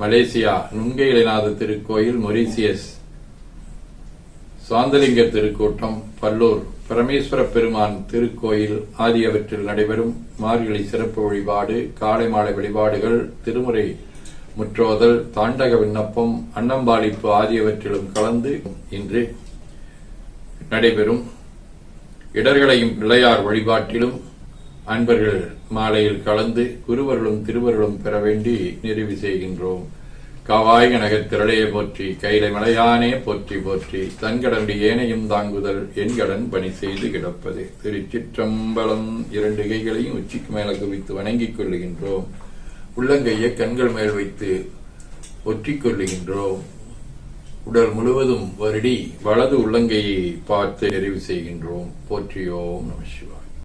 Malaysia நுண்கையிலநாத திருக்கோயில் Mauritius. சாந்தலிங்க திருக்கூட்டம் பல்லூர். பரமேஸ்வர பெருமான் திருக்கோயில் ஆகியவற்றில் நடைபெறும் மார்கழி சிறப்பு வழிபாடு காலை மாலை வழிபாடுகள் திருமுறை முற்றோதல் தாண்டக விண்ணப்பம் அன்னம்பாளிப்பு ஆகியவற்றிலும் கலந்து இன்று நடைபெறும். இடர்களையும் பிள்ளையார் வழிபாட்டிலும் அன்பர்கள் மாலையில் கலந்து குருவர்களும் திருவர்களும் பெற வேண்டி நிறைவு செய்கின்றோம். காவாய் கனகத் திரளைய போற்றி கைலை மலையானே போற்றி போற்றி தன்கடன் ஏனையும் தாங்குதல் என்கடன் பணி செய்து கிடப்பது. திருச்சிற்றம்பலம் இரண்டு கைகளையும் உச்சிக்கு மேல குவித்து வணங்கிக் கொள்ளுகின்றோம். உள்ளங்கையை கண்கள் மேல் வைத்து ஒற்றிக் கொள்ளுகின்றோம். உடல் முழுவதும் வருடி வலது உள்ளங்கையை பார்த்து நிறைவு செய்கின்றோம். போற்றியோம் நம சிவாய்.